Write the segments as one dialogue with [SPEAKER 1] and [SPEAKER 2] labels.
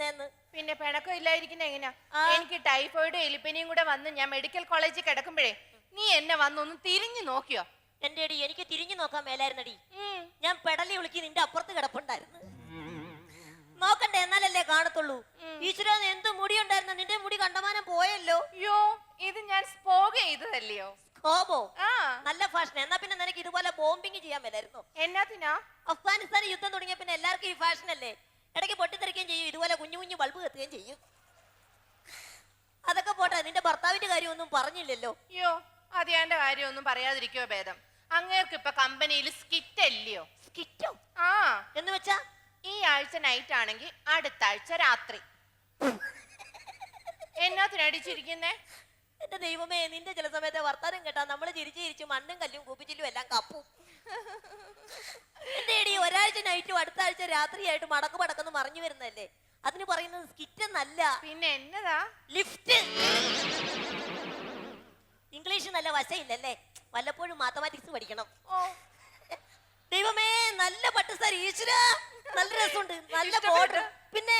[SPEAKER 1] ഇരിക്കുന്നതെന്ന്
[SPEAKER 2] പിന്നെ പിണക്കം ഇല്ലായിരിക്കുന്ന എങ്ങനെയാ? എനിക്ക് ടൈഫോയിഡ് എലിപ്പനിയും കൂടെ വന്ന് ഞാൻ മെഡിക്കൽ കോളേജിൽ കിടക്കുമ്പോഴേ നീ എന്നെ വന്നൊന്ന് തിരിഞ്ഞു നോക്കിയോ?
[SPEAKER 1] എന്റെ അടി എനിക്ക് തിരിഞ്ഞു നോക്കാൻ മേലായിരുന്നടി. ഞാൻ പെടലി വിളിക്ക് നിന്റെ അപ്പുറത്ത് കിടപ്പുണ്ടായിരുന്നു. നോക്കണ്ടേ എന്നാലല്ലേ കാണത്തുള്ളൂ. ഈശ്വര എന്ത് മുടി ഉണ്ടായിരുന്ന നിന്റെ മുടി കണ്ടമാനം പോയല്ലോ.
[SPEAKER 2] അയ്യോ ഇത് ഞാൻ സ്പോക ചെയ്തതല്ലയോ? ആ.
[SPEAKER 1] നല്ല ഫാഷൻ എന്നാ പിന്നെ നിനക്ക് ഇതുപോലെ ബോംബിങ് ചെയ്യാൻ മേലായിരുന്നു?
[SPEAKER 2] എന്നാത്തിനാ
[SPEAKER 1] അഫ്ഗാനിസ്ഥാൻ യുദ്ധം തുടങ്ങിയ പിന്നെ എല്ലാവർക്കും ഈ ഫാഷൻ അല്ലേ? ഇടയ്ക്ക് പൊട്ടിത്തെറിക്കുകയും ചെയ്യും. ഇതുപോലെ കുഞ്ഞു കുഞ്ഞു ബൾബ് കത്തുകയും ചെയ്യും. അതൊക്കെ പോട്ടെ നിന്റെ ഭർത്താവിന്റെ കാര്യം കാര്യമൊന്നും പറഞ്ഞില്ലല്ലോ.
[SPEAKER 2] അയ്യോ അതിയാന്റെ കാര്യമൊന്നും പറയാതിരിക്കോ ഭേദം? അങ്ങേർക്ക് ഇപ്പൊ കമ്പനിയിൽ സ്കിറ്റ് അല്ലയോ?
[SPEAKER 1] സ്കിറ്റോ
[SPEAKER 2] ആ.
[SPEAKER 1] എന്ന് വെച്ചാ?
[SPEAKER 2] ഈ ആഴ്ച നൈറ്റ് ആണെങ്കിൽ അടുത്ത ആഴ്ച രാത്രി എന്നാത്തിനടിച്ചിരിക്കുന്നേ
[SPEAKER 1] എന്റെ ദൈവമേ നിന്റെ ചില സമയത്തെ വർത്താനം കേട്ടാ നമ്മൾ ചിരിച്ചു ചിരിച്ചു മണ്ണും കല്ലും കൂപ്പിച്ചില്ലും എല്ലാം കപ്പും. എന്റെ ഇടി ഒരാഴ്ച നൈറ്റും അടുത്ത ആഴ്ച രാത്രിയായിട്ട് മടക്ക് മടക്കെന്ന് മറിഞ്ഞു വരുന്നല്ലേ അതിന് പറയുന്നത് സ്കിറ്റ് എന്നല്ല.
[SPEAKER 2] പിന്നെ എന്നതാ?
[SPEAKER 1] ലിഫ്റ്റ് ഇംഗ്ലീഷ് നല്ല വശയില്ലല്ലേ? വല്ലപ്പോഴും മാത്തമാറ്റിക്സ് പഠിക്കണം.
[SPEAKER 2] ഓ.
[SPEAKER 1] ദൈവമേ നല്ല പട്ട് സാർ ഈശ്വര. നല്ല രസമുണ്ട്. നല്ല. ബോർഡർ പിന്നെ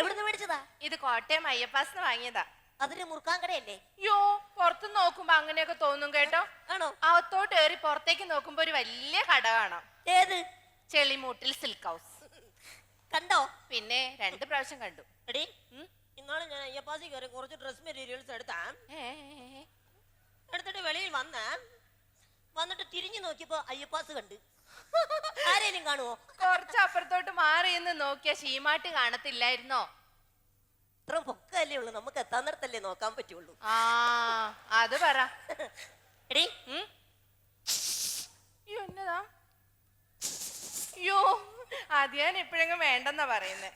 [SPEAKER 1] എവിടുന്ന് മേടിച്ചതാ?
[SPEAKER 2] ഇത് കോട്ടയം അയ്യപ്പാസിന് വാങ്ങിയതാ.
[SPEAKER 1] അതിന് മുറുക്കാൻ കടയല്ലേ?
[SPEAKER 2] യോ പുറത്ത് നോക്കുമ്പോ അങ്ങനെയൊക്കെ തോന്നും കേട്ടോ.
[SPEAKER 1] ആണോ?
[SPEAKER 2] അകത്തോട്ട് കയറി പുറത്തേക്ക് നോക്കുമ്പോ ഒരു വലിയ കട കാണാം.
[SPEAKER 1] ഏത്?
[SPEAKER 2] Chelimoottil silk house.
[SPEAKER 1] കണ്ടോ?
[SPEAKER 2] പിന്നെ രണ്ട് പ്രാവശ്യം കണ്ടു.
[SPEAKER 1] എടി. ഇന്നാൾ ഞാൻ അയ്യപ്പാസി കയറി കുറച്ച് ഡ്രസ് മെറ്റീരിയൽസ് എടുത്താ. എടുത്തിട്ട് വെളിയിൽ വന്ന. വന്നിട്ട് തിരിഞ്ഞു നോക്കിയപ്പോ അയ്യപ്പാസ് കണ്ട്. ആരേലും കാണുവോ?
[SPEAKER 2] കുറച്ച് അപ്പുറത്തോട്ട് മാറി എന്ന് നോക്കിയ ശീമാട്ട് കാണത്തില്ലായിരുന്നോ?
[SPEAKER 1] ഇത്ര പൊക്കല്ലേ ഉള്ളു. നമുക്ക് എത്താൻ നേരത്തല്ലേ നോക്കാൻ പറ്റുള്ളൂ.
[SPEAKER 2] ആ അത് പറ.
[SPEAKER 1] എടി.
[SPEAKER 2] ഉം? അയ്യോ എന്നതാ? അയ്യോ അത് ഞാൻ എപ്പോഴെങ്കിലും വേണ്ടെന്നാ പറയുന്നേ.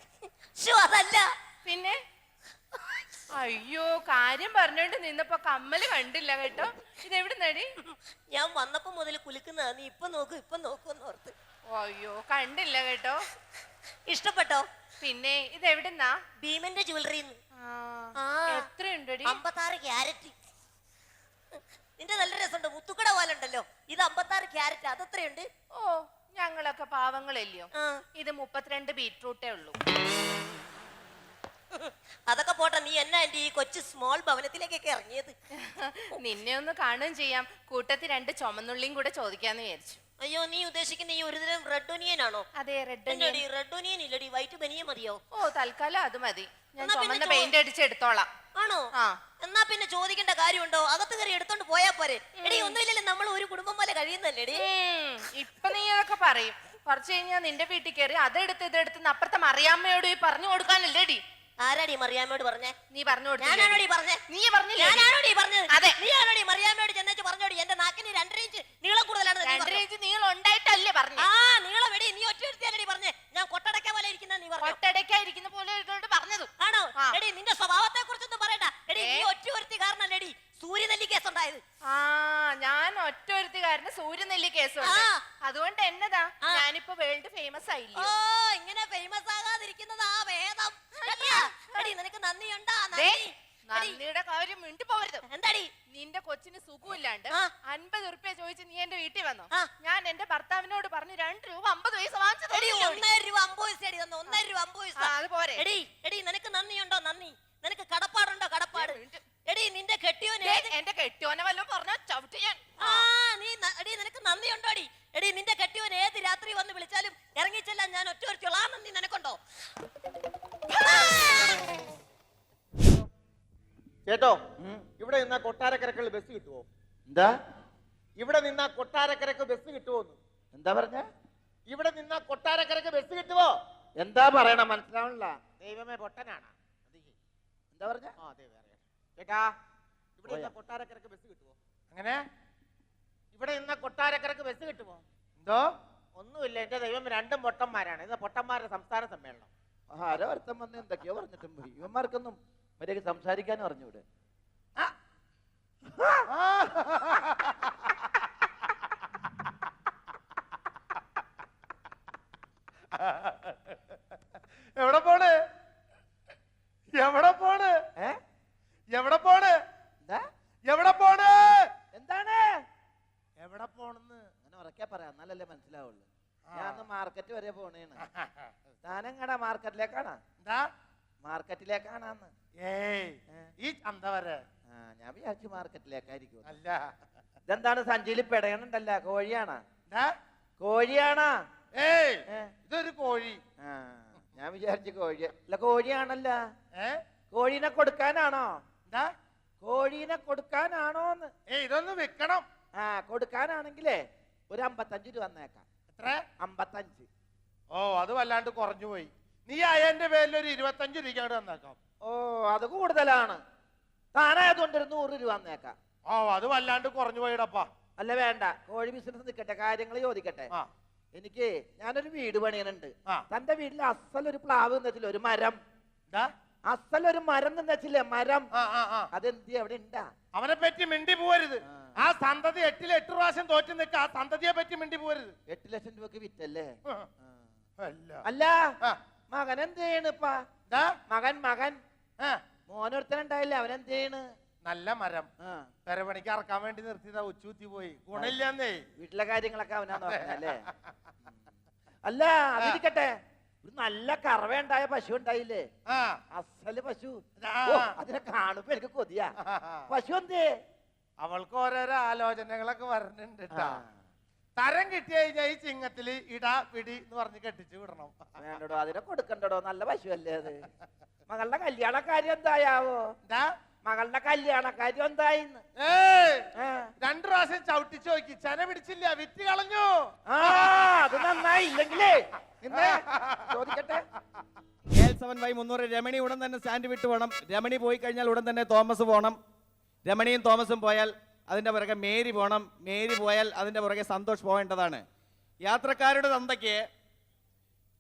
[SPEAKER 1] അതല്ല.
[SPEAKER 2] പിന്നെ? അയ്യോ കാര്യം പറഞ്ഞോണ്ട് നിന്നപ്പോ കമ്മൽ കണ്ടില്ല കേട്ടോ. ഇതെവിടെ നടി
[SPEAKER 1] ഞാൻ വന്നപ്പോ മുതൽ കുലുക്കുന്നതാ നീ ഇപ്പൊ നോക്കൂ ഇപ്പൊ നോക്കൂന്ന് ഓർത്ത്.
[SPEAKER 2] അയ്യോ കണ്ടില്ല കേട്ടോ.
[SPEAKER 1] ഇഷ്ടപ്പെട്ടോ?
[SPEAKER 2] പിന്നെ ഇത് എവിടെന്നാ
[SPEAKER 1] ഭീമന്റെ ജ്വല്ലറി
[SPEAKER 2] ആ. എത്രയുണ്ടടി?
[SPEAKER 1] അമ്പത്താറ് ക്യാരറ്റ്. നിന്റെ നല്ല രസമുണ്ട്. മുത്തുക്കട പോലെ ഉണ്ടല്ലോ. ഇത് അമ്പത്താറ് ക്യാരറ്റ്. അതെത്രയുണ്ട്?
[SPEAKER 2] ഓ ഞങ്ങളൊക്കെ പാവങ്ങളല്ലയോ ഇത് മുപ്പത്തിരണ്ട് ബീറ്റ്റൂട്ടേ ഉള്ളൂ.
[SPEAKER 1] അതൊക്കെ പോട്ടെ. നീ എന്നാ എന്റെ ഈ കൊച്ചു സ്മോൾ ഭവനത്തിലേക്കൊക്കെ ഇറങ്ങിയത്?
[SPEAKER 2] നിന്നെ ഒന്ന് കാണുകയും ചെയ്യാം. കൂട്ടത്തിൽ രണ്ട് ചുമന്നുള്ളിയും കൂടെ ചോദിക്കാന്ന് വിചാരിച്ചു.
[SPEAKER 1] അയ്യോ നീ ഉദ്ദേശിക്കുന്ന ഈ ഒരുതരം റെഡ് ഒനിയൻ ആണോ?
[SPEAKER 2] അതെ റെഡ്
[SPEAKER 1] എന്റെ റെഡ് ഒനിയൻ ഇല്ലടി വൈറ്റ് ബനിയ മതിയോ?
[SPEAKER 2] ഓ തൽക്കാലം അത് മതി. ഞാൻ
[SPEAKER 1] എന്നാ പിന്നെ
[SPEAKER 2] ചുമന്ന
[SPEAKER 1] ചോ-
[SPEAKER 2] പെയിന്റ് അടിച്ച് എടുത്തോളാം.
[SPEAKER 1] ആണോ?
[SPEAKER 2] ആ.
[SPEAKER 1] എന്നാ പിന്നെ ചോദിക്കേണ്ട കാര്യമുണ്ടോ? അകത്ത് കയറി എടുത്തോണ്ട് പോയാ പോരെ. എടി ഒന്നുമില്ലല്ലോ നമ്മൾ ഒരു കുടുംബം പോലെ കഴിയുന്നല്ലേ എടി
[SPEAKER 2] ഉം, ഇപ്പൊ നീ അതൊക്കെ പറയും. കുറച്ച് കഴിഞ്ഞാ നിന്റെ വീട്ടിൽ കയറി അതെടുത്ത് ഇതെടുത്ത് അപ്പുറത്തെ മറിയാമ്മയോട് ഈ പറഞ്ഞു കൊടുക്കാനല്ലേടി?
[SPEAKER 1] ആരാടി മറിയാമ്മയോട് പറഞ്ഞേ?
[SPEAKER 2] നീ പറഞ്ഞോട്
[SPEAKER 1] ഞാനാണോടി പറഞ്ഞേ?
[SPEAKER 2] നീ പറഞ്ഞില്ല?
[SPEAKER 1] ഞാനാണോടി പറഞ്ഞത്?
[SPEAKER 2] അതെ.
[SPEAKER 1] നീ ആണോടി മറിയാമ്മയോട് ചെന്നേച്ച് പറഞ്ഞോടി? എന്റെ നാക്കിന് രണ്ടര ഇഞ്ച് നീളം കൂടുതലാണ്
[SPEAKER 2] രണ്ടര ഇഞ്ച് നീളം ഉണ്ടായിട്ടല്ലേ പറഞ്ഞു?
[SPEAKER 1] ആ നീളം എടി നീ ഒറ്റ എടുത്തിയല്ലടി പറഞ്ഞേ. ഞാൻ കൊട്ടടക്ക പോലെ ഇരിക്കുന്ന നീ പറഞ്ഞു?
[SPEAKER 2] ഒട്ടടയ്ക്കായിരിക്കുന്ന പോലെ ഇവരോട് പറഞ്ഞത്.
[SPEAKER 1] ആണോ? എടി നിന്റെ സ്വഭാവത്തെ കുറിച്ചൊന്നും പറയണ്ട. എടി നീ ഒറ്റ ഒരുത്തി കാരണല്ലേടി സൂര്യനെല്ലി കേസ് ഉണ്ടായത്
[SPEAKER 2] ആ ഞാൻ ഒറ്റ ഒരുത്തുകാരന് സൂര്യനെല്ലി
[SPEAKER 1] കേസ്.
[SPEAKER 2] അതുകൊണ്ട് എന്നതാ. ഞാനിപ്പോ വേൾഡ് ഫേമസ് ആയില്ലേ ഓ
[SPEAKER 1] ഇങ്ങനെ ഫേമസ് ആകാതിരിക്കുന്നതാ വേദം? എടി നിനക്ക് നന്ദിയുണ്ടാ?
[SPEAKER 2] നന്ദിയുടെ കാര്യം മിണ്ടി പോവരുത്.
[SPEAKER 1] എന്താടി?
[SPEAKER 2] നിന്റെ കൊച്ചിന് സുഖമില്ലാണ്ട്. അൻപത് ഉറുപ്പ്യ ചോദിച്ച് നീ എന്റെ വീട്ടിൽ വന്നോ? ഞാൻ എന്റെ ഭർത്താവിനോട് പറഞ്ഞു രണ്ട് രൂപ അമ്പത് പൈസ വാങ്ങിച്ചു
[SPEAKER 1] ഒന്നര രൂപ അമ്പത് പൈസ എടി തന്നു. ഒന്നര രൂപ അമ്പത് പൈസ.
[SPEAKER 2] അത് പോരെ.
[SPEAKER 1] എടി എടി
[SPEAKER 3] ബസ് കിട്ടുമോ
[SPEAKER 4] എന്താ?
[SPEAKER 3] ഇവിടെ നിന്നാ കൊട്ടാരക്കരക്ക് ബസ് കിട്ടുമോ
[SPEAKER 4] എന്താ പറഞ്ഞ?
[SPEAKER 3] ഇവിടെ നിന്നാ കൊട്ടാരക്കരക്ക് ബസ് കിട്ടുമോ
[SPEAKER 4] എന്താ പറയണ? മനസ്സിലാവണില്ല.
[SPEAKER 3] ദൈവമേ പൊട്ടനാണ്.
[SPEAKER 4] എന്താ പറഞ്ഞ?
[SPEAKER 3] ആ ഇവിടെ നിന്നാ. കൊട്ടാരക്കരക്ക് ബസ് കിട്ടുമോ
[SPEAKER 4] അങ്ങനെ
[SPEAKER 3] ഇവിടെ നിന്നാ കൊട്ടാരക്കരക്ക് ബസ് കിട്ടുമോ
[SPEAKER 4] എന്തോ?
[SPEAKER 3] ഒന്നുമില്ല. എന്റെ ദൈവം രണ്ടും പൊട്ടന്മാരാണ്. ഇത് പൊട്ടന്മാരുടെ സംസ്ഥാന സമ്മേളനം.
[SPEAKER 4] ആരോ അർത്ഥം വന്ന് എന്തൊക്കെയോ പറഞ്ഞിട്ടും ഇവന്മാർക്കൊന്നും മര്യാദ സംസാരിക്കാനും അറിഞ്ഞൂടെ?
[SPEAKER 5] എവിടെ പോണ്? എവിടെ പോണ്? എവിടെ പോണ്? എവിടെ പോണ്?
[SPEAKER 4] എന്താണ്?
[SPEAKER 5] എവിടെ പോണെന്ന്?
[SPEAKER 4] അങ്ങനെ ഉറക്കെ പറയാം. എന്നാലല്ലേ മനസ്സിലാവുള്ളൂ. ഞാൻ മാർക്കറ്റ് വരെ പോണേണ്. താനെങ്ങടാ മാർക്കറ്റിലേക്കാണാ
[SPEAKER 5] എന്താ?
[SPEAKER 4] മാർക്കറ്റിലേക്കാണെന്ന്
[SPEAKER 5] ഏയ് ഈ ചന്ത വരെ.
[SPEAKER 4] ഞാൻ വിചാരിച്ചു മാർക്കറ്റിലേക്കായിരിക്കും
[SPEAKER 5] അല്ല.
[SPEAKER 4] ഇതെന്താണ് സഞ്ചിയിൽ പെടയണുണ്ടല്ല കോഴിയാണ്? കോഴിയാണ്? ഏ?
[SPEAKER 5] ഇതൊരു കോഴി.
[SPEAKER 4] ഞാൻ വിചാരിച്ചു കോഴി. അല്ല കോഴിയാണല്ല.
[SPEAKER 5] ഏ?
[SPEAKER 4] കോഴീനെ കൊടുക്കാനാണോ? കോഴീനെ കൊടുക്കാനാണോന്ന്
[SPEAKER 5] ഏയ് ഇതൊന്ന് വെക്കണം
[SPEAKER 4] ആ കൊടുക്കാനാണെങ്കിലേ ഒരു അമ്പത്തഞ്ച് രൂപ വന്നേക്കാം
[SPEAKER 5] എത്ര?
[SPEAKER 4] അമ്പത്തഞ്ച്.
[SPEAKER 5] ഓ അത് വല്ലാണ്ട് കുറഞ്ഞു പോയി നീ അയ്യന്റെ പേരിൽ ഒരു ഇരുപത്തഞ്ച് രൂപ തന്നേക്കാം.
[SPEAKER 4] ഓ അത് കൂടുതലാണ്. താനായതുകൊണ്ട് ഒരു നൂറ് രൂപ വന്നേക്കാം
[SPEAKER 5] ഓ അത് വല്ലാണ്ട് കുറഞ്ഞു പോയിടപ്പാ.
[SPEAKER 4] അല്ല വേണ്ട. കോഴി ബിസിനസ് നിൽക്കട്ടെ കാര്യങ്ങൾ ചോദിക്കട്ടെ.
[SPEAKER 5] ആ.
[SPEAKER 4] എനിക്ക് ഞാനൊരു വീട് പണിയണുണ്ട്.
[SPEAKER 5] ആ.
[SPEAKER 4] തന്റെ വീട്ടിൽ അസലൊരു പ്ലാവ് നിന്നിട്ടില്ല ഒരു മരം. അസലൊരു മരം നിന്നിട്ടില്ലേ മരം?
[SPEAKER 5] ആ ആ ആ.
[SPEAKER 4] അതെന്തി അവിടെ ഉണ്ടാ
[SPEAKER 5] അവനെ പറ്റി മിണ്ടി പോവരുത്.
[SPEAKER 4] ആ.
[SPEAKER 5] ആ സന്തതി എട്ടിൽ എട്ട് പ്രാവശ്യം തോറ്റു നിൽക്ക ആ സന്തതിയെ പറ്റി മിണ്ടി പോവരുത്.
[SPEAKER 4] എട്ട് ലക്ഷം രൂപക്ക് വിറ്റല്ലേ?
[SPEAKER 5] ആ.
[SPEAKER 4] ആ.
[SPEAKER 5] അല്ല.
[SPEAKER 4] മകൻ എന്ത്? ചെയ്യണിപ്പാ മകൻ മകൻ.
[SPEAKER 5] ആ.
[SPEAKER 4] മോനൊരുത്തനുണ്ടായില്ലേ? അവനെന്ത് ചെയ്യണ്?
[SPEAKER 5] നല്ല മരം. പെരപണിക്ക് അറക്കാൻ വേണ്ടി നിർത്തിയതാ ഉച്ചൂത്തി പോയി. ഗുണില്ലെന്നേ
[SPEAKER 4] വീട്ടിലെ കാര്യങ്ങളൊക്കെ അവനാന്ന് പറഞ്ഞല്ലേ അല്ല? അതിരിക്കട്ടെ ഒരു നല്ല കറവയുണ്ടായ പശു ഉണ്ടായില്ലേ? അസൽ പശു. അതിനെ കാണുമ്പോ എനിക്ക് കൊതിയാ. പശു എന്തേ?
[SPEAKER 5] അവൾക്ക് ഓരോരോ ആലോചനകളൊക്കെ വരുന്നുണ്ട് ട്ടാ. തരം കിട്ടി കഴിഞ്ഞാൽ ഈ ചിങ്ങത്തിൽ ഇടാ പിടി എന്ന് പറഞ്ഞ് കെട്ടിച്ചു വിടണം.
[SPEAKER 4] വേണ്ടടോ അതിനെ കൊടുക്കണ്ടടോ നല്ല പശുവല്ലേ അത്? മകളുടെ കല്യാണ കാര്യം എന്തായാവോ?
[SPEAKER 5] എന്താ?
[SPEAKER 4] മകളുടെ കല്യാണ കാര്യം എന്തായിന്ന്?
[SPEAKER 5] ഏയ്!
[SPEAKER 4] ആ.
[SPEAKER 5] രണ്ടു പ്രാവശ്യം ചവിട്ടിച്ചു നോക്കി ചന പിടിച്ചില്ല വിറ്റ് കളഞ്ഞു.
[SPEAKER 4] ആ അത് നന്നായി ഇല്ലെങ്കിലേ. നിന്നെ ചോദിക്കട്ടെ?
[SPEAKER 6] എൽ സെവൻ വൈ മുന്നൂറ് രമണി ഉടൻ തന്നെ സ്റ്റാൻഡ് വിട്ട് പോകണം രമണി പോയി കഴിഞ്ഞാൽ ഉടൻ തന്നെ തോമസ് പോകണം രമണിയും തോമസും പോയാൽ അതിന്റെ പുറകെ മേരി പോകണം മേരി പോയാൽ അതിന്റെ പുറകെ സന്തോഷ് പോകേണ്ടതാണ് യാത്രക്കാരുടെ തന്തയ്ക്ക്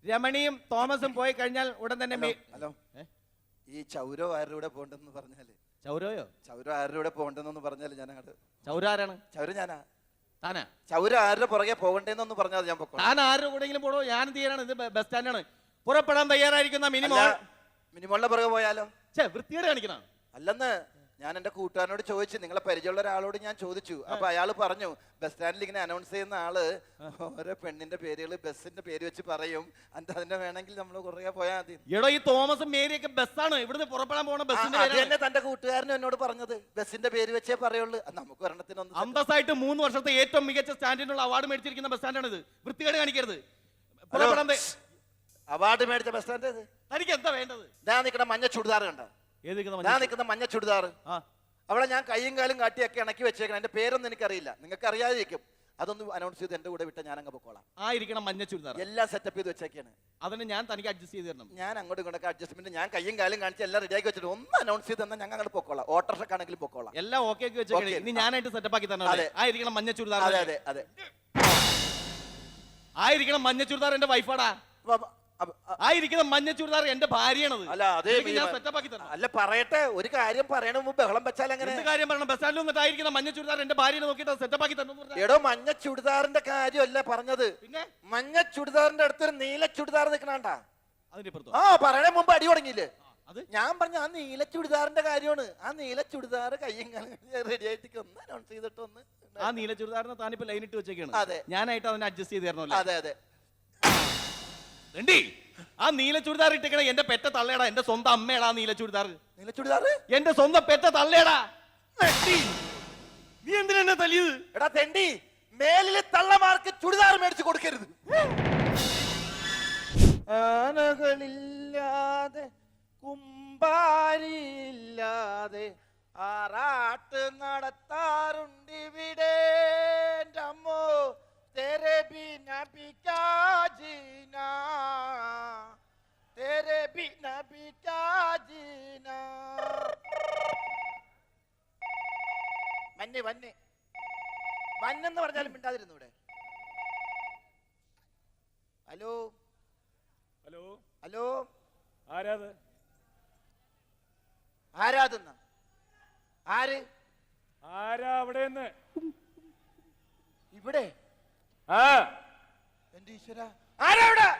[SPEAKER 6] രമണിയും തോമസും പോയി കഴിഞ്ഞാൽ ഉടൻ തന്നെ
[SPEAKER 7] ഹലോ ഈ ചൗരോ ആരുടെ കൂടെ പോണ്ടെന്ന് പറഞ്ഞാൽ?
[SPEAKER 6] ചൗരോയോ?
[SPEAKER 7] ചൗരോ ആരുടെ കൂടെ പോണ്ടെന്നൊന്ന് പറഞ്ഞാൽ ഞാൻ അങ്ങോട്ട്
[SPEAKER 6] ചൗരാരാണ്
[SPEAKER 7] ചൗര ഞാനാ?
[SPEAKER 6] താനാ?
[SPEAKER 7] ചൗര ആരുടെ പുറകെ പോകണ്ടേന്നൊന്ന് പറഞ്ഞാൽ ഞാൻ
[SPEAKER 6] താൻ ആരുടെ കൂടെങ്കിലും പോടോ ഞാൻ തീരാണ് ഇത് ബസ് സ്റ്റാൻഡാണ് പുറപ്പെടാൻ തയ്യാറായിരിക്കുന്ന
[SPEAKER 7] മിനിമോൾ മിനിമോളിന്റെ പുറകെ പോയാലോ?
[SPEAKER 6] ചേ വൃത്തിയോടെ കാണിക്കണം?
[SPEAKER 7] അല്ലെന്ന്. ഞാൻ എന്റെ കൂട്ടുകാരനോട് ചോദിച്ചു നിങ്ങളെ പരിചയമുള്ള ഒരാളോട് ഞാൻ ചോദിച്ചു. അപ്പൊ അയാൾ പറഞ്ഞു ബസ് സ്റ്റാൻഡിൽ ഇങ്ങനെ അനൗൺസ് ചെയ്യുന്ന ആൾ ഓരോ പെണ്ണിന്റെ പേരുകൾ ബസ്സിന്റെ പേര് വെച്ച് പറയും. എന്നിട്ട് അതിന്റെ വേണമെങ്കിൽ നമ്മൾ കുറേ പോയാൽ മതി.
[SPEAKER 6] എടോ ഈ തോമസും മേരിയൊക്കെ ബസ്സാണ്. ഇവിടുന്ന് പുറപ്പെടാൻ പോണ
[SPEAKER 7] ബസ്
[SPEAKER 6] ബസ്സിന്റെ
[SPEAKER 7] അത് തന്നെ തന്റെ കൂട്ടുകാരനും എന്നോട് പറഞ്ഞത്. ബസ്സിന്റെ പേര് വെച്ചേ പറയുള്ളൂ. നമുക്ക് ഒരെണ്ണത്തിനൊന്നും
[SPEAKER 6] അന്തസ്സായിട്ട് മൂന്ന് വർഷത്തെ ഏറ്റവും മികച്ച സ്റ്റാൻഡിനുള്ള അവാർഡ് മേടിച്ചിരിക്കുന്ന ബസ് സ്റ്റാൻഡാണ് ഇത് വൃത്തികേട് കാണിക്കരുത്. പുറപ്പെടാൻ
[SPEAKER 7] അവാർഡ് മേടിച്ച ബസ് സ്റ്റാൻഡ്
[SPEAKER 6] തനിക്ക് എന്താ വേണ്ടത്?
[SPEAKER 7] ഞാൻ നിൽക്കണ മഞ്ഞ ചുടിദാർ കണ്ട? ഞാൻ? നിൽക്കുന്ന മഞ്ഞ ചുടിദാർ
[SPEAKER 6] ആ.
[SPEAKER 7] അവിടെ ഞാൻ കൈയും കാലും കാട്ടിയൊക്കെ ഇണക്കി വെച്ചേക്കണം. എന്റെ പേരൊന്നും എനിക്കറിയില്ല. നിങ്ങൾക്ക് അറിയാതിരിക്കും. അതൊന്ന് അനൗൺസ് ചെയ്ത് എന്റെ കൂടെ വിട്ട ഞാൻ അങ്ങ് പൊക്കോളാം.
[SPEAKER 6] ആയിരിക്കണം മഞ്ഞ ചുരിദാർ
[SPEAKER 7] എല്ലാം സെറ്റപ്പ് ചെയ്ത് വെച്ചേക്കാണ്.
[SPEAKER 6] അതിന് ഞാൻ തനിക്ക് അഡ്ജസ്റ്റ് ചെയ്ത് തരണം.
[SPEAKER 7] ഞാൻ അങ്ങോട്ട് ഇങ്ങോട്ടൊക്കെ അഡ്ജസ്റ്റ്മെന്റ് ഞാൻ കയ്യും കാലും കാണിച്ച് എല്ലാം റെഡിയാക്കി വെച്ചിട്ട് ഒന്ന് അനൗൺസ് ചെയ്ത് തന്നെ ഞങ്ങൾ അങ്ങോട്ട് പൊക്കോളാം. ആണെങ്കിലും പൊക്കോളാം.
[SPEAKER 6] എല്ലാം ഓക്കെ ആക്കി വെച്ചേക്കണേ. ഇനി ഞാനായിട്ട് സെറ്റപ്പ് ആക്കി തരണം. ആയിരിക്കണം മഞ്ഞ ചുരിദാർ
[SPEAKER 7] അതെ അതെ അതെ.
[SPEAKER 6] ആയിരിക്കണം മഞ്ഞ ചുരിദാർ എന്റെ വൈഫാടാ ആയിരിക്കണം മഞ്ഞ ചുരിദാർ എന്റെ ഭാര്യയാണത്.
[SPEAKER 7] അല്ല അതേ
[SPEAKER 6] ഞാൻ സെറ്റപ്പ് ആക്കി
[SPEAKER 7] അല്ല പറയട്ടെ ഒരു കാര്യം പറയണ മുമ്പ് ബഹളം വെച്ചാൽ അങ്ങനെ
[SPEAKER 6] എന്ത് കാര്യം പറയണം? ബസ്സാലും എന്നിട്ട് ആയിരിക്കുന്ന മഞ്ഞ ചുരിദാർ എന്റെ ഭാര്യനെ നോക്കിയിട്ട് സെറ്റപ്പ് ആക്കി തരണം.
[SPEAKER 7] എടോ മഞ്ഞ ചുരിദാറിന്റെ കാര്യമല്ല പറഞ്ഞത്.
[SPEAKER 6] പിന്നെ?
[SPEAKER 7] മഞ്ഞ ചുരിദാറിന്റെ അടുത്തൊരു നീല ചുരിദാർ നിൽക്കണണ്ട?
[SPEAKER 6] അതിന്റെ
[SPEAKER 7] ആ പറയണ മുമ്പ് അടി തുടങ്ങിയില്ലേ?
[SPEAKER 6] അത്?
[SPEAKER 7] ഞാൻ പറഞ്ഞ ആ നീല ചുടിദാറിന്റെ കാര്യമാണ്. ആ നീല ചുടിദാർ കയ്യും റെഡി ആയിട്ട് ഒന്ന് അനൗൺസ് ചെയ്തിട്ട് ഒന്ന്
[SPEAKER 6] ആ നീല ചുരിദാറിന് താനിപ്പോ ലൈനിട്ട് വെച്ചേക്കാണ്.
[SPEAKER 7] അതെ.
[SPEAKER 6] ഞാനായിട്ട് അതിനെ അഡ്ജസ്റ്റ് ചെയ്ത് തരണമല്ലോ?
[SPEAKER 7] അതെ അതെ.
[SPEAKER 6] രണ്ടി ആ നീല ചുരിദാർ ഇട്ടിക്കണ എന്റെ പെറ്റ തള്ളേടാ എന്റെ സ്വന്തം അമ്മയടാ നീല ചുരിദാർ.
[SPEAKER 7] നീല ചുരിദാർ?
[SPEAKER 6] എന്റെ സ്വന്തം പെറ്റ തള്ളേടാ. നീ എന്തിനാ എന്നെ തല്ലിയത്?
[SPEAKER 7] എടാ തെണ്ടി മേലിൽ തള്ളമാർക്ക് ചുരിദാർ മേടിച്ചു കൊടുക്കരുത്.
[SPEAKER 4] ആനകളില്ലാതെ കുമ്പാരിയില്ലാതെ ആറാട്ട് നടത്താറുണ്ട് ഇവിടെ അമ്മോ തെരബി ബിന വന്നെ വന്നെ. വന്നെന്ന് പറഞ്ഞാലും മിണ്ടാതിരുന്നു ഇവിടെ? ഹലോ?
[SPEAKER 8] ഹലോ?
[SPEAKER 4] ഹലോ?
[SPEAKER 8] ആരാത്?
[SPEAKER 4] ആരാതെന്ന? ആര്?
[SPEAKER 8] ആരാ അവിടെ
[SPEAKER 4] ഇവിടെ?
[SPEAKER 8] ആ.
[SPEAKER 4] എന്റെ ഈശ്വര. ആരാ ഇവിടെ?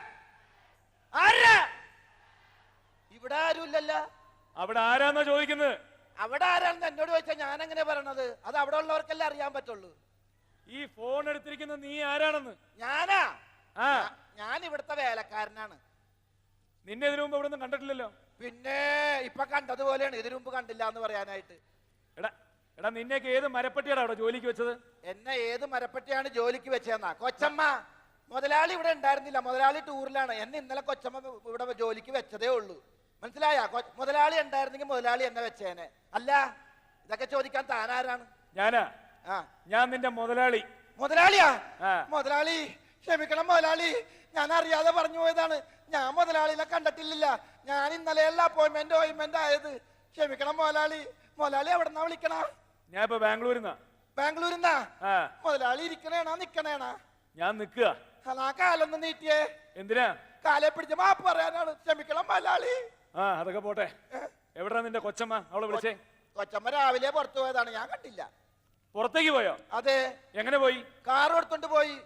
[SPEAKER 4] ആരാ? ഇവിടെ ആരുമില്ലല്ല.
[SPEAKER 8] അവിടെ ആരാന്നാ ചോദിക്കുന്നത്
[SPEAKER 4] അവിടെ ആരാണെന്ന് എന്നോട് ചോദിച്ചാൽ ഞാൻ എങ്ങനെ പറയണത്? അത് അവിടെ ഉള്ളവർക്കല്ലേ അറിയാൻ പറ്റുള്ളൂ.
[SPEAKER 8] ഈ ഫോൺ എടുത്തിരിക്കുന്ന നീ ആരാണെന്ന്?
[SPEAKER 4] ഞാനാ?
[SPEAKER 8] ആ.
[SPEAKER 4] ഞാൻ ഇവിടുത്തെ വേലക്കാരനാണ്.
[SPEAKER 8] നിന്നെ ഇതിനു മുമ്പ് ഇവിടെ കണ്ടിട്ടില്ലല്ലോ?
[SPEAKER 7] പിന്നെ ഇപ്പൊ കണ്ടതുപോലെയാണ് ഇതിനു മുമ്പ് കണ്ടില്ല എന്ന് പറയാനായിട്ട്.
[SPEAKER 8] എടാ എടാ നിന്നെയൊക്കെ ഏത് മരപ്പെട്ടിയാണ് അവിടെ ജോലിക്ക് വെച്ചത്?
[SPEAKER 7] എന്നെ ഏത് മരപ്പെട്ടിയാണ് ജോലിക്ക് വെച്ചതെന്നാ? കൊച്ചമ്മ മുതലാളി ഇവിടെ ഉണ്ടായിരുന്നില്ല. മുതലാളി ടൂറിലാണ് എന്നെ ഇന്നലെ കൊച്ചമ്മ ഇവിടെ ജോലിക്ക് വെച്ചതേ ഉള്ളൂ. മനസ്സിലായ? മുതലാളി ഉണ്ടായിരുന്നെങ്കിൽ മുതലാളി എന്നെ വെച്ചേനെ. അല്ല ഇതൊക്കെ ചോദിക്കാൻ താനാരാണ്?
[SPEAKER 8] ഞാനാ.
[SPEAKER 7] ആ.
[SPEAKER 8] ഞാൻ നിന്റെ മുതലാളി.
[SPEAKER 7] മുതലാളിയാ? മുതലാളി ക്ഷമിക്കണം മുതലാളി. ഞാൻ അറിയാതെ പറഞ്ഞു പോയതാണ്. ഞാൻ മുതലാളിനെ കണ്ടിട്ടില്ല ഞാൻ ഇന്നലെയല്ല അപ്പോയിന്റ്മെന്റ് ഓയിന്റ്മെന്റ് ആയത്. ക്ഷമിക്കണം മുതലാളി. മുതലാളി എവിടെന്നാ വിളിക്കണ?
[SPEAKER 8] ഞാൻ ഇപ്പൊ ബാംഗ്ലൂരിന്നാ.
[SPEAKER 7] ബാംഗ്ലൂരിന്നാ? മുതലാളി ഇരിക്കണേണാ നിക്കണേണാ?
[SPEAKER 8] ഞാൻ നിക്കുക
[SPEAKER 7] അതാ കാലൊന്ന് നീട്ടിയേ.
[SPEAKER 8] എന്തിനാ?
[SPEAKER 7] കാലെ പിടിച്ച മാപ്പ് പറയാനാണ്. ക്ഷമിക്കണം മുതലാളി.
[SPEAKER 8] ആ അതൊക്കെ പോട്ടെ. എവിടാ നിന്റെ കൊച്ചമ്മ? അവളെ വിളിച്ചേ.
[SPEAKER 7] കൊച്ചമ്മ രാവിലെ പുറത്തു പോയതാണ് ഞാൻ കണ്ടില്ല.
[SPEAKER 8] പുറത്തേക്ക് പോയോ?
[SPEAKER 7] അതെ.
[SPEAKER 8] എങ്ങനെ പോയി?
[SPEAKER 7] കാറും എടുത്തോണ്ട് പോയി.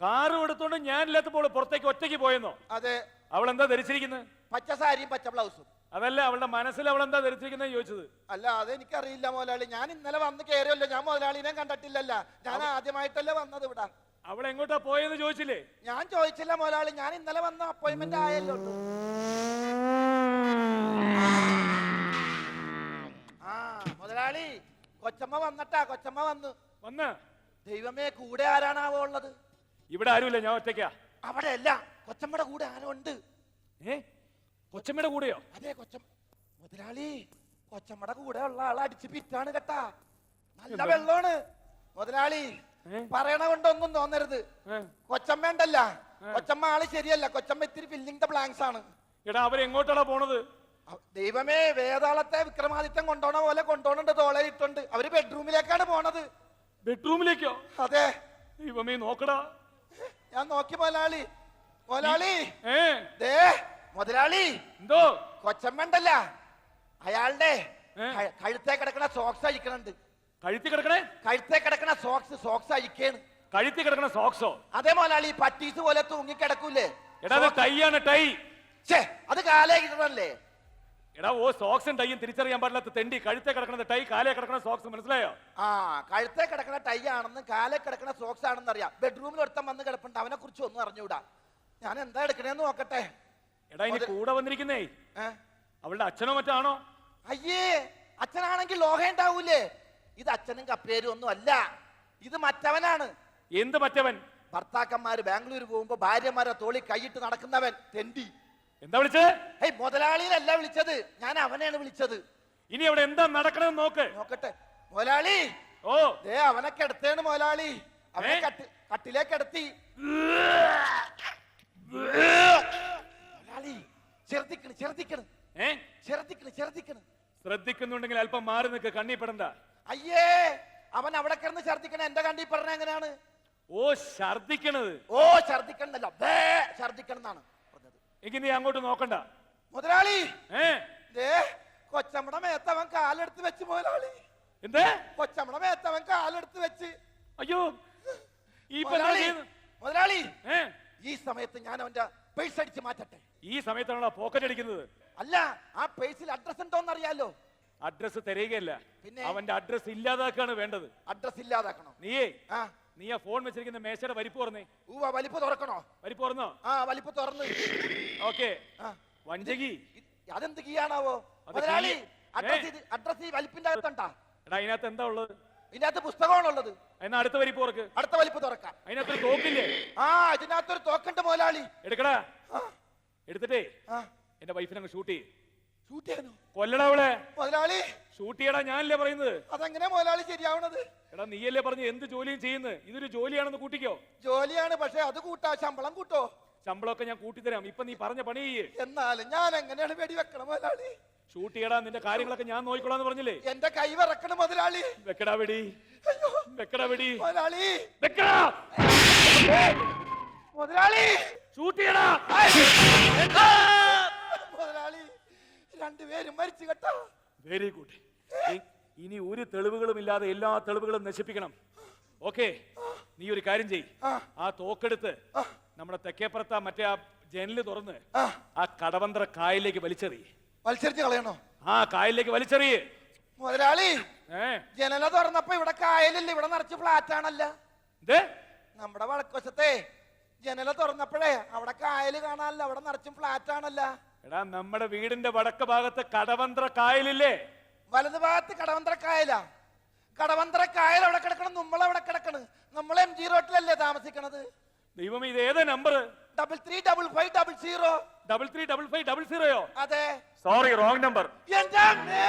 [SPEAKER 8] കാറും എടുത്തോണ്ട് ഞാനില്ലാത്തപ്പോൾ പുറത്തേക്ക് ഒറ്റയ്ക്ക് പോയെന്നോ?
[SPEAKER 7] അതെ.
[SPEAKER 8] അവൾ എന്താ ധരിച്ചിരിക്കുന്നത്
[SPEAKER 7] പച്ച സാരിയും പച്ച ബ്ലൗസും.
[SPEAKER 8] അതല്ല അവളുടെ മനസ്സിൽ അവൾ എന്താ ധരിച്ചിരിക്കുന്നത് ചോദിച്ചത്.
[SPEAKER 7] അല്ല അത് എനിക്കറിയില്ല മുതലാളി. ഞാൻ ഇന്നലെ വന്ന് കയറിയല്ലോ ഞാൻ മുതലാളിനെ കണ്ടിട്ടില്ലല്ല. ഞാൻ ആദ്യമായിട്ടല്ലേ വന്നത് ഇവിടെ.
[SPEAKER 8] അവൾ എങ്ങോട്ടാ പോയെന്ന് ചോദിച്ചില്ലേ?
[SPEAKER 7] ഞാൻ ചോദിച്ചില്ല മുതലാളി. ഞാൻ ഇന്നലെ വന്ന അപ്പോയിന്റ്മെന്റ് ആയല്ലോ. ആ മുതലാളി കൊച്ചമ്മ വന്നട്ടാ കൊച്ചമ്മ വന്നു.
[SPEAKER 8] വന്ന്?
[SPEAKER 7] ദൈവമേ കൂടെ ആരാണാവോ ഉള്ളത്?
[SPEAKER 8] ഇവിടെ ആരുമില്ല ഞാൻ ഒറ്റയ്ക്കാ.
[SPEAKER 7] അവിടെ അല്ല കൊച്ചമ്മയുടെ കൂടെ ആരോ ഉണ്ട്.
[SPEAKER 8] ഏ? കൊച്ചമ്മയുടെ കൂടെയോ?
[SPEAKER 7] അതെ കൊച്ചമ്മ. മുതലാളി കൊച്ചമ്മയുടെ കൂടെ ഉള്ള ആളെ അടിച്ച് പിറ്റാണ് കേട്ടാ. നല്ല? വെള്ളമാണ്. മുതലാളി? പറയണ കൊണ്ടൊന്നും തോന്നരുത്? കൊച്ചമ്മ ഉണ്ടല്ല. കൊച്ചമ്മ ആൾ ശരിയല്ല. കൊച്ചമ്മ ഇത്തിരി ഫില്ലിംഗ് ദ ബ്ലാങ്ക്സ് ആണ്.
[SPEAKER 8] എടാ അവരെങ്ങോട്ടാടാ പോണത്?
[SPEAKER 7] ദൈവമേ വേതാളത്തെ വിക്രമാദിത്യം കൊണ്ടോണ പോലെ കൊണ്ടോണുണ്ട് തോളയിട്ടുണ്ട് അവർ ബെഡ്റൂമിലേക്കാണ് പോണത്.
[SPEAKER 8] ബെഡ്റൂമിലേക്കോ
[SPEAKER 7] അതെ.
[SPEAKER 8] ദൈവമേ നോക്കടാ.
[SPEAKER 7] ഞാൻ നോക്കി മുതലാളി മുതലാളി ദേ മുതലാളി.
[SPEAKER 8] എന്തോ?
[SPEAKER 7] കൊച്ചമ്മണ്ടല്ല. അയാളുടെ കഴുത്തേ കിടക്കണ സോക്സ് അഴിക്കണുണ്ട്.
[SPEAKER 8] കഴുത്തി കിടക്കണേ?
[SPEAKER 7] കഴുത്തേ കിടക്കണ സോക്സ് സോക്സ് അഴിക്കാണ്.
[SPEAKER 8] കഴുത്തി കിടക്കണ സോക്സോ
[SPEAKER 7] അതേ മുതലാളി പട്ടീസ് പോലെ തൂങ്ങി കിടക്കൂലേ
[SPEAKER 8] എടാ അത് ടൈയാണ് ടൈ.
[SPEAKER 7] അത് കാലേ കിട്ടണല്ലേ?
[SPEAKER 8] എടാ ഓ സോക്സും ടൈയും തിരിച്ചറിയാൻ പാടില്ലാത്ത തെണ്ടി. കഴുത്തെ കിടക്കുന്ന ടൈ കാലേ കിടക്കുന്ന സോക്സ് മനസ്സിലായോ?
[SPEAKER 7] ആ കഴുത്തെ കിടക്കുന്ന ടൈ ആണെന്ന് കാലേ കിടക്കുന്ന സോക്സ് ആണെന്ന് അറിയാം. ബെഡ്റൂമിൽ ഒരുത്തം വന്ന് കിടപ്പുണ്ട്. അവനെ കുറിച്ച് ഒന്നും അറിഞ്ഞൂടാ ഞാൻ എന്താ എടുക്കണേന്ന് നോക്കട്ടെ.
[SPEAKER 8] എടാ ഇനി കൂടെ വന്നിരിക്കുന്നേ? അവളുടെ അച്ഛനോ മറ്റാണോ?
[SPEAKER 7] അയ്യേ അച്ഛനാണെങ്കിൽ ലോഹ ഉണ്ടാവൂലേ? ഇത് അച്ഛനും കപ്പേരും ഒന്നും അല്ല. ഇത് മറ്റവനാണ്.
[SPEAKER 8] എന്ത് മറ്റവൻ?
[SPEAKER 7] ഭർത്താക്കന്മാര് ബാംഗ്ലൂർ പോകുമ്പോ ഭാര്യമാരെ തോളി കൈയിട്ട് നടക്കുന്നവൻ തെണ്ടി.
[SPEAKER 8] എന്താ വിളിച്ചത്
[SPEAKER 7] മുതലാളിയിലല്ല വിളിച്ചത്. ഞാൻ അവനെയാണ് വിളിച്ചത്.
[SPEAKER 8] ഇനി അവിടെ എന്താ നടക്കണമെന്ന് നോക്ക്.
[SPEAKER 7] നോക്കട്ടെ. മുതലാളി!
[SPEAKER 8] ഓ.
[SPEAKER 7] ദേ അവനെ കിടത്തേണ് മുതലാളി. അവനെ
[SPEAKER 8] ഏ?
[SPEAKER 7] കട്ടി കട്ടിലേക്ക് കിടത്തി മുതലാളി ചെറുതിക്കണ് ചെറുതിക്കണ്
[SPEAKER 8] ഏ?
[SPEAKER 7] ചെറുതിക്കണ് ചെറുതിക്കണ്
[SPEAKER 8] ശ്രദ്ധിക്കുന്നുണ്ടെങ്കിൽ അല്പം മാറി നിൽക്ക് കണ്ണി പെടണ്ട.
[SPEAKER 7] അയ്യേ അവൻ അവിടെ കിടന്ന് ഛർദിക്കണ എന്റെ കണ്ടി പറഞ്ഞ എങ്ങനെയാണ്?
[SPEAKER 8] ഓ ഛർദിക്കണത്
[SPEAKER 7] ഓ ഛർദിക്കണ്ടല്ലോ ബേ ഛർദിക്കണം എന്നാണ്
[SPEAKER 8] എങ്കിൽ നീ അങ്ങോട്ട് നോക്കണ്ട.
[SPEAKER 7] മുതലാളി!
[SPEAKER 8] ഏ?
[SPEAKER 7] കൊച്ചമ്മടെ മേത്തവൻ കാലെടുത്ത് വെച്ച് മുതലാളി.
[SPEAKER 8] എന്തേ?
[SPEAKER 7] കൊച്ചമ്മടെ മേത്തവൻ കാലെടുത്ത് വെച്ച്.
[SPEAKER 8] അയ്യോ ഈ
[SPEAKER 7] മുതലാളി ഈ സമയത്ത് ഞാൻ അവന്റെ പേഴ്സ് അടിച്ച് മാറ്റട്ടെ.
[SPEAKER 8] ഈ സമയത്താണോ പോക്കറ്റ് അടിക്കുന്നത്?
[SPEAKER 7] അല്ല ആ പേഴ്സിൽ അഡ്രസ് ഉണ്ടോന്ന് അറിയാലോ.
[SPEAKER 8] അഡ്രസ് തരികയല്ല.
[SPEAKER 7] പിന്നെ?
[SPEAKER 8] അവന്റെ അഡ്രസ് ഇല്ലാതാക്കാണ് വേണ്ടത്.
[SPEAKER 7] അഡ്രസ് ഇല്ലാതാക്കണം?
[SPEAKER 8] നീയേ നീ ആ ഫോൺ വെച്ചിരിക്കുന്ന മേശയുടെ വലിപ്പ് തുറന്നേ.
[SPEAKER 7] ഊവ വലിപ്പ് തുറക്കണോ?
[SPEAKER 8] വലിപ്പ് തുറന്നോ?
[SPEAKER 7] ആ വലിപ്പ് തുറന്ന്.
[SPEAKER 8] ഓക്കെ. വഞ്ചകി.
[SPEAKER 7] അതെന്ത് കീയാണാവോ? മുതലാളി അഡ്രസ് അഡ്രസ് വലിപ്പിന്റെ അകത്തുണ്ടാ.
[SPEAKER 8] എടാ അതിനകത്ത് എന്താ ഉള്ളത്?
[SPEAKER 7] ഇതിനകത്ത് പുസ്തകമാണുള്ളത്.
[SPEAKER 8] എന്നാ അടുത്ത വലിപ്പ് തുറക്ക്.
[SPEAKER 7] അടുത്ത വലിപ്പ് തുറക്കാം.
[SPEAKER 8] അതിനകത്തൊരു തോക്കില്ലേ?
[SPEAKER 7] ആ ഇതിനകത്തൊരു തോക്കുണ്ട് മുതലാളി.
[SPEAKER 8] എടുക്കടാ. എടുത്തിട്ടേ. എന്റെ വൈഫിനെ അങ്ങ് ഷൂട്ട് ചെയ്യും.
[SPEAKER 7] ഷൂട്ട് ചെയ്യാനോ
[SPEAKER 8] കൊല്ലടാ അവളെ.
[SPEAKER 7] മുതലാളി
[SPEAKER 8] ഷൂട്ട് ചെയ്യടാ ഞാനല്ലേ പറയുന്നത്?
[SPEAKER 7] അതെങ്ങനെ മുതലാളി ശരിയാവണത്?
[SPEAKER 8] എടാ നീയല്ലേ പറഞ്ഞു എന്ത് ജോലിയും ചെയ്യുന്നത്? ഇതൊരു ജോലിയാണെന്ന് കൂട്ടിക്കോ.
[SPEAKER 7] ജോലിയാണ് പക്ഷെ അത് കൂട്ടാ ശമ്പളം കൂട്ടോ?
[SPEAKER 8] ശമ്പളമൊക്കെ ഞാൻ കൂട്ടിത്തരാം. ഇപ്പൊ നീ പറഞ്ഞ പണി ചെയ്യേ.
[SPEAKER 7] എന്നാലും ഞാൻ എങ്ങനെയാണ് വെടിവെക്കണം മുതലാളി?
[SPEAKER 8] ഷൂട്ട് ചെയ്യടാ നിന്റെ കാര്യങ്ങളൊക്കെ ഞാൻ നോക്കിക്കോളാന്ന് പറഞ്ഞില്ലേ?
[SPEAKER 7] എന്റെ കൈ വിറക്കണം മുതലാളി.
[SPEAKER 8] വെക്കടാ വെടി. വെക്കടാ വെടി.
[SPEAKER 7] മുതലാളി.
[SPEAKER 8] വെക്കടാ.
[SPEAKER 7] മുതലാളി.
[SPEAKER 8] ഷൂട്ട് ചെയ്യടാ
[SPEAKER 7] മുതലാളി രണ്ടുപേരും മരിച്ചു കേട്ടോ.
[SPEAKER 8] Very good. ഇനി ഒരു തെളിവുകളും ഇല്ലാതെ എല്ലാ തെളിവുകളും നശിപ്പിക്കണം. ഓക്കെ? നീ ഒരു കാര്യം ചെയ്.
[SPEAKER 7] ആ.
[SPEAKER 8] തോക്കെടുത്ത് നമ്മുടെ തെക്കേപ്പുറത്ത് മറ്റേ ആ ജനൽ തുറന്ന്
[SPEAKER 7] ആ.
[SPEAKER 8] കടവന്ത്ര കായലിലേക്ക് വലിച്ചെറി.
[SPEAKER 7] വലിച്ചെറിഞ്ഞ് കളയണോ?
[SPEAKER 8] ആ കായലിലേക്ക് വലിച്ചെറിയ്
[SPEAKER 7] മുതലാളി ജനല തുറന്നപ്പോ ഇവിടെ കായലില്ല ഇവിടെ നിറച്ച് ഫ്ലാറ്റ് ആണല്ല.
[SPEAKER 8] ഇത്
[SPEAKER 7] നമ്മുടെ വടക്കുവശത്തെ ജനല തുറന്നപ്പോഴേ അവിടെ കായൽ കാണാനല്ല അവിടെ നിറച്ചും ഫ്ലാറ്റ് ആണല്ല.
[SPEAKER 8] എടാ നമ്മുടെ വീടിന്റെ വടക്ക് ഭാഗത്ത് കടവന്ത്ര കായലില്ലേ?
[SPEAKER 7] വലത് ഭാഗത്ത് കടവന്ത്ര കായല കടവന്ത്ര കായൽ അവിടെ കിടക്കണം നമ്മളവിടെ കിടക്കണ്. നമ്മൾ എം ജി റോട്ടിലല്ലേ താമസിക്കണത്?
[SPEAKER 8] ദൈവം ഇത് ഏത് number
[SPEAKER 7] double three double five double zero
[SPEAKER 8] double three double five double സീറോയോ
[SPEAKER 7] അതെ.
[SPEAKER 8] സോറി റോങ് നമ്പർ
[SPEAKER 7] അമ്മേ!